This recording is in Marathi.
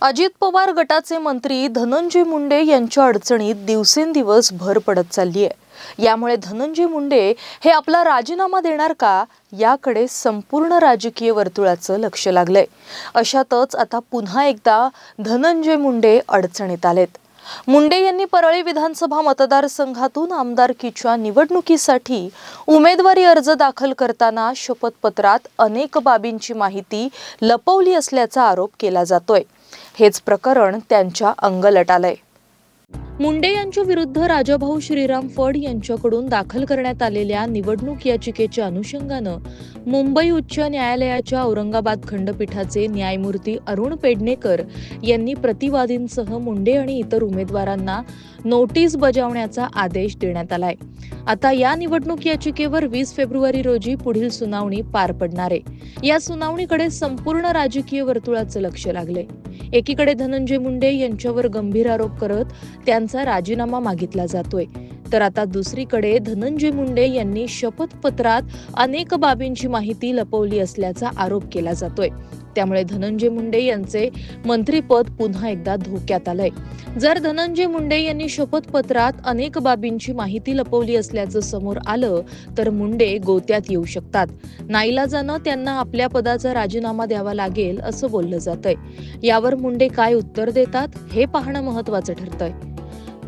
अजित पवार गटाचे मंत्री धनंजय मुंडे यांच्या अडचणीत दिवसेंदिवस भर पडत चालली आहे यामुळे धनंजय मुंडे हे आपला राजीनामा देणार का? याकडे संपूर्ण राजकीय वर्तुळाचं लक्ष लागलंय. अशातच आता पुन्हा एकदा धनंजय मुंडे अडचणीत आलेत. मुंडे यांनी परळी विधानसभा मतदारसंघातून आमदारकीच्या निवडणुकीसाठी उमेदवारी अर्ज दाखल करताना शपथपत्रात अनेक बाबींची माहिती लपवली असल्याचा आरोप केला जातोय. हेच प्रकरण त्यांच्या अंगलट आलंय. मुंडे यांच्या विरुद्ध राजाभाऊ श्रीराम फड यांच्याकडून दाखल करण्यात आलेल्या निवडणूक याचिकेच्या अनुषंगानं मुंबई उच्च न्यायालयाच्या औरंगाबाद खंडपीठाचे न्यायमूर्ती अरुण पेडणेकर यांनी प्रतिवादींसह मुंडे आणि इतर उमेदवारांना नोटीस बजावण्याचा आदेश देण्यात आलाय. आता या निवडणूक याचिकेवर वीस फेब्रुवारी रोजी पुढील सुनावणी पार पडणार आहे. या सुनावणीकडे संपूर्ण राजकीय वर्तुळाचं लक्ष लागलंय. एकीकडे धनंजय मुंडे यांच्यावर गंभीर आरोप करत त्यांचा राजीनामा मागितला जातोय. तर आता दुसरीकडे धनंजय मुंडे यांनी शपथपत्रात अनेक बाबींची माहिती लपवली असल्याचा आरोप केला जातोय. त्यामुळे धनंजय मुंडे यांचे मंत्रीपद पुन्हा एकदा धोक्यात आलंय. जर धनंजय मुंडे यांनी शपथपत्रात अनेक बाबींची माहिती लपवली असल्याचं समोर आलं तर मुंडे गोत्यात येऊ शकतात. नाईलाजानं त्यांना आपल्या पदाचा राजीनामा द्यावा लागेल असं बोललं जातंय. यावर मुंडे काय उत्तर देतात हे पाहणं महत्वाचं ठरतंय.